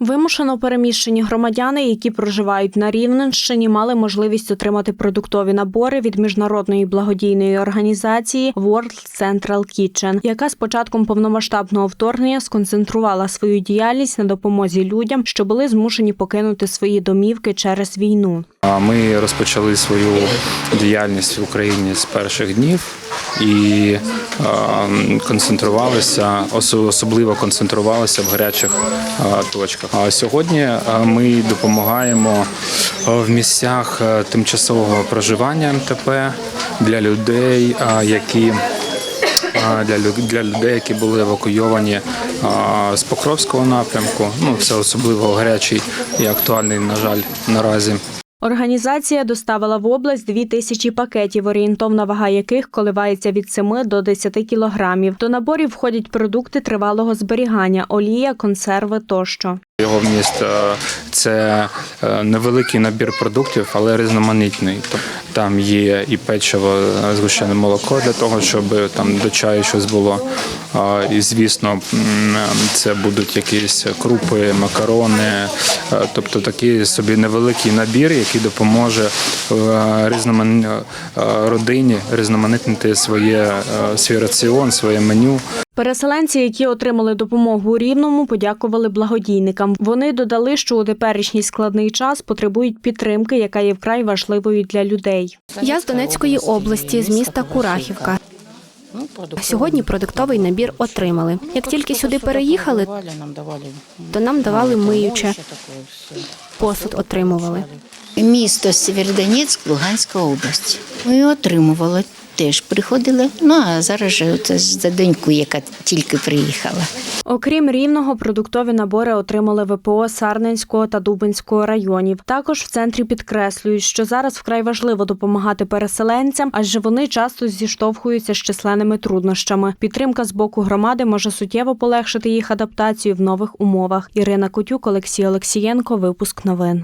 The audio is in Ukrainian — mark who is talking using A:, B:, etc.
A: Вимушено переміщені громадяни, які проживають на Рівненщині, мали можливість отримати продуктові набори від міжнародної благодійної організації World Central Kitchen, яка з початком повномасштабного вторгнення сконцентрувала свою діяльність на допомозі людям, що були змушені покинути свої домівки через війну.
B: Ми розпочали свою діяльність в Україні з перших днів і е, концентрувалися, осо- особливо концентрувалися в гарячих е, точках. А сьогодні е, ми допомагаємо в місцях тимчасового проживання МТП для людей, які для, для людей, які були евакуйовані з Покровського напрямку. Ну це особливо гарячий і актуальний, на жаль, наразі.
A: Організація доставила в область дві тисячі пакетів, орієнтовна вага яких коливається від 7 до 10 кілограмів. До наборів входять продукти тривалого зберігання, олія, консерви тощо.
B: Його вміст е, це е, невеликий набір продуктів, але різноманітний. Там є і печиво, е, згущене молоко для того, щоб там до чаю щось було. І звісно, це будуть якісь крупи, макарони, е, тобто такий собі невеликий набір, який допоможе е, різноман... е, родині різноманітнити своє е, свій раціон, своє меню.
A: Переселенці, які отримали допомогу у Рівному, подякували благодійникам. Вони додали, що у теперішній складний час потребують підтримки, яка є вкрай важливою для людей.
C: Я з Донецької області, з міста Курахівка. Сьогодні продуктовий набір отримали. Як тільки сюди переїхали, то нам давали миюче, посуд отримували.
D: Місто Сєвєродонецьк, Луганська область. Ми отримували. Теж приходили. Ну а зараз же ж за доньку, яка тільки приїхала.
A: Окрім рівного, продуктові набори отримали ВПО Сарненського та Дубинського районів. Також в центрі підкреслюють, що зараз вкрай важливо допомагати переселенцям, адже вони часто зіштовхуються з численними труднощами. Підтримка з боку громади може суттєво полегшити їх адаптацію в нових умовах. Ірина Котюк, Олексій Олексієнко. Випуск новин.